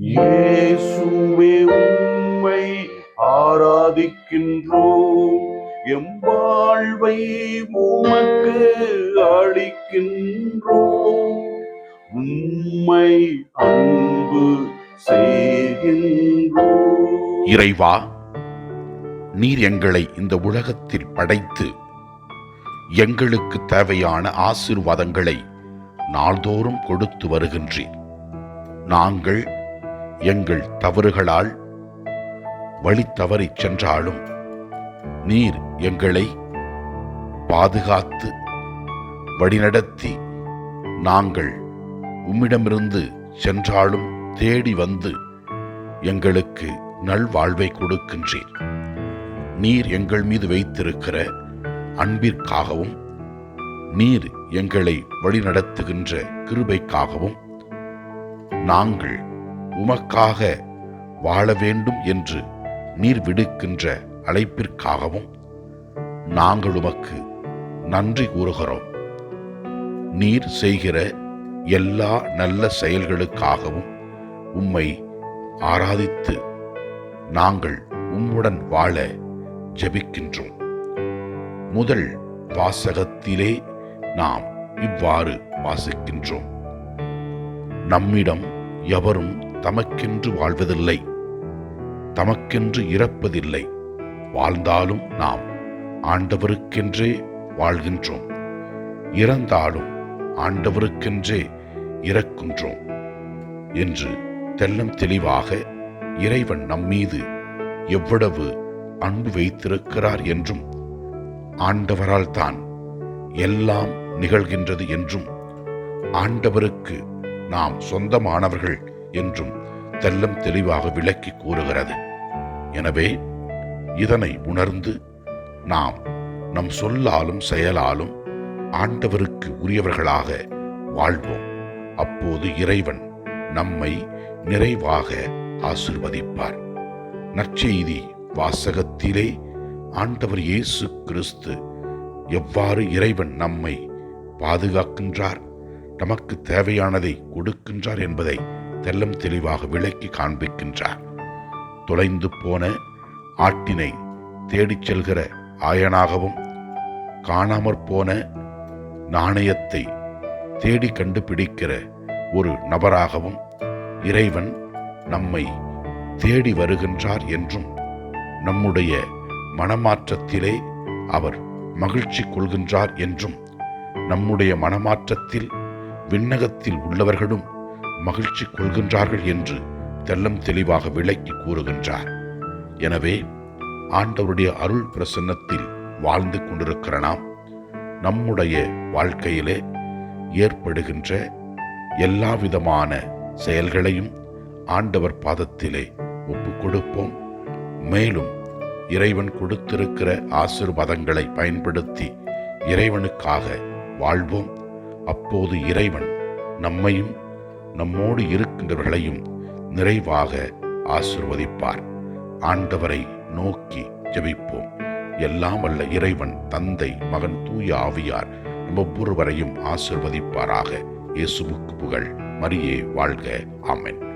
இயேசுவே உம்மை ஆராதிக்கின்றோம். எம் வாழ்வை உமக்கு அளிக்கின்றோம். உம்மை அன்பு செய்கின்றோம். இறைவா நீர் எங்களை இந்த உலகத்தில் படைத்து எங்களுக்கு தேவையான ஆசீர்வாதங்களை நாள்தோறும் கொடுத்து வருகின்றீர். நாங்கள் எங்கள் தவறுகளால் வழி தவறிச் சென்றாலும் நீர் எங்களை பாதுகாத்து வழிநடத்தி நாங்கள் உம்மிடமிருந்து சென்றாலும் தேடி வந்து எங்களுக்கு நல்வாழ்வை கொடுக்கின்றீர். நீர் எங்கள் மீது வைத்திருக்கிற அன்பிற்காகவும் நீர் எங்களை வழிநடத்துகின்ற கிருபைக்காகவும் நாங்கள் உமக்காக வாழ வேண்டும் என்று நீர் விடுக்கின்ற அழைப்பிற்காகவும் நாங்கள் உமக்கு நன்றி கூறுகிறோம். நீர் செய்கிற எல்லா நல்ல செயல்களுக்காகவும் உம்மை ஆராதித்து நாங்கள் உம்முடன் வாழ ஜெபிக்கின்றோம். முதல் வாசகத்திலே நாம் இவ்வாறு வாசிக்கின்றோம். நம்மிடம் எவரும் தமக்கென்று வாழ்வதில்லை. தமக்கென்று இறப்பதில்லை. வாழ்ந்தாலும் நாம் ஆண்டவருக்கென்றே வாழ்கின்றோம். இறந்தாலும் ஆண்டவருக்கென்றே இறக்கின்றோம் என்று தெல்லம் தெளிவாக இறைவன் நம்மீது எவ்வளவு அன்பு வைத்திருக்கிறார் என்றும் ஆண்டவரால் தான் எல்லாம் நிகழ்கின்றது என்றும் ஆண்டவருக்கு நாம் சொந்தமானவர்கள் என்றும் தெல்லம் தெளிவாக விளக்கி கூறுகிறது. எனவே இதனை உணர்ந்து நாம் நம் சொல்லாலும் செயலாலும் ஆண்டவருக்கு உரியவர்களாக வாழ்வோம். அப்போது இறைவன் நம்மை நிறைவாக ஆசிர்வதிப்பார். நற்செய்தி வாசகத்திலே ஆண்டவர் இயேசு கிறிஸ்து எவ்வாறு இறைவன் நம்மை பாதுகாக்கின்றார் நமக்கு தேவையானதை கொடுக்கின்றார் என்பதை தெல்லம் தெளிவாக விளக்கி காண்பிக்கின்றார். தொலைந்து போன ஆட்டினை தேடிச் செல்கிற ஆயனாகவும் காணாமற் போன நாணயத்தை தேடி கண்டுபிடிக்கிற ஒரு நபராகவும் இறைவன் நம்மை தேடி வருகின்றார் என்றும் நம்முடைய மனமாற்றத்திலே அவர் மகிழ்ச்சி கொள்கின்றார் என்றும் நம்முடைய மனமாற்றத்தில் விண்ணகத்தில் உள்ளவர்களும் மகிழ்ச்சி கொள்கின்றார்கள் என்று தெல்லம் தெளிவாக விளக்கி கூறுகின்றார். எனவே ஆண்டவருடைய அருள் பிரசன்னத்தில் வாழ்ந்து கொண்டிருக்கிற நாம் நம்முடைய வாழ்க்கையிலே ஏற்படுகின்ற எல்லா விதமான செயல்களையும் ஆண்டவர் பாதத்திலே ஒப்புக் கொடுப்போம் மேலும் இறைவன் கொடுத்திருக்கிற ஆசிர்வாதங்களை பயன்படுத்தி இறைவனுக்காக வாழ்வோம். அப்போது இறைவன் நம்மையும் நம்மோடு இருக்கின்றவர்களையும் நிறைவாக ஆசிர்வதிப்பார். ஆண்டவரை நோக்கி ஜெபிப்போம். எல்லாம் வல்ல இறைவன் தந்தை மகன் தூய ஆவியார் நம் ஒவ்வொருவரையும் ஆசிர்வதிப்பாராக. இயேசுவுக்கு புகழ். மரியே வாழ்க. ஆமென்.